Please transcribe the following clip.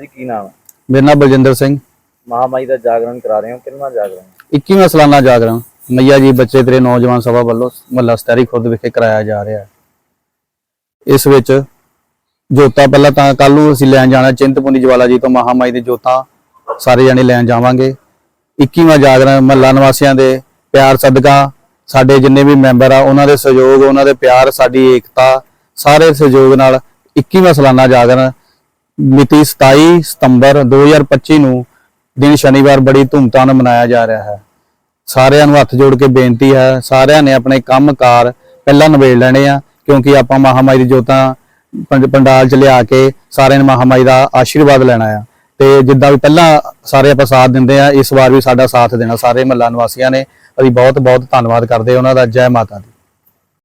ਭਾਜੀ ਕੀ ਨਾਮ ਹੈ? ਮੇਰਾ ਨਾਮ ਬਲਜਿੰਦਰ ਸਿੰਘ। ਮਹਾਮਾਈ ਦਾ ਜਾਗਰਣ ਕਰਾ ਰਹੇ ਹੋ ਕਿੰਨਾ ਜਾਗਰਣ? 21ਵਾਂ ਸਾਲਾਨਾ ਜਾਗਰਣ। ਮਈਆ ਜੀ ਬੱਚੇ ਤੇਰੇ ਨੌਜਵਾਨ ਸਭਾ ਵੱਲੋਂ ਮਹੱਲਾ ਸਤਰੀ ਖੁਰਦ ਵਿਖੇ ਕਰਾਇਆ ਜਾ ਰਿਹਾ ਹੈ। ਇਸ ਵਿੱਚ ਜੋਤਾਂ ਪਹਿਲਾਂ ਤਾਂ ਕੱਲ ਨੂੰ ਅਸੀਂ ਲੈਣ ਜਾਣਾ ਚਿੰਤਪੁਰਨੀ ਜਵਾਲਾ ਜੀ ਤੋਂ ਮਹਾਮਾਈ ਦੇ ਜੋਤਾਂ। ਸਾਰੇ ਜਾਣੇ ਲੈਣ ਜਾਵਾਂਗੇ। 21ਵਾਂ ਜਾਗਰਣ ਮਹੱਲਾ ਨਿਵਾਸੀਆਂ ਦੇ ਪਿਆਰ ਸਦਕਾ ਸਾਡੇ ਜਿੰਨੇ ਵੀ ਮੈਂਬਰ ਆ ਉਹਨਾਂ ਦੇ ਸਹਿਯੋਗ ਉਹਨਾਂ ਦੇ ਪਿਆਰ ਸਾਡੀ ਏਕਤਾ ਸਾਰੇ ਸਹਿਯੋਗ ਨਾਲ 21ਵਾਂ ਸਾਲਾਨਾ ਜਾਗਰਣ ਮਿਤੀ 27 ਸਤੰਬਰ 2025 ਨੂੰ ਦਿਨ ਸ਼ਨੀਵਾਰ ਬੜੀ ਧੂਮਧਾਮ ਨਾਲ ਮਨਾਇਆ ਜਾ ਰਿਹਾ ਹੈ। ਸਾਰਿਆਂ ਨੂੰ ਹੱਥ ਜੋੜ ਕੇ ਬੇਨਤੀ ਹੈ, ਸਾਰਿਆਂ ਨੇ ਆਪਣੇ ਕੰਮਕਾਰ ਪਹਿਲਾਂ ਨਿਬੇੜ ਲੈਣੇ ਆ, ਕਿਉਂਕਿ ਆਪਾਂ ਮਹਾਮਾਈ ਦੀ ਜੋਤਾਂ ਪੰਡਾਲ ਚ ਲਿਆ ਕੇ ਸਾਰਿਆਂ ਨੇ ਮਹਾਮਾਈ ਦਾ ਆਸ਼ੀਰਵਾਦ ਲੈਣਾ ਆ। ਤੇ ਜਿੱਦਾਂ ਵੀ ਪਹਿਲਾਂ ਸਾਰੇ ਆਪਾਂ ਸਾਥ ਦਿੰਦੇ ਆ, ਇਸ ਵਾਰ ਵੀ ਸਾਡਾ ਸਾਥ ਦੇਣਾ ਸਾਰੇ ਮਹੱਲਾ ਨਿਵਾਸੀਆਂ ਨੇ। ਅਸੀਂ ਬਹੁਤ ਬਹੁਤ ਧੰਨਵਾਦ ਕਰਦੇ ਹਾਂ ਉਹਨਾਂ ਦਾ। ਜੈ ਮਾਤਾ ਦੀ।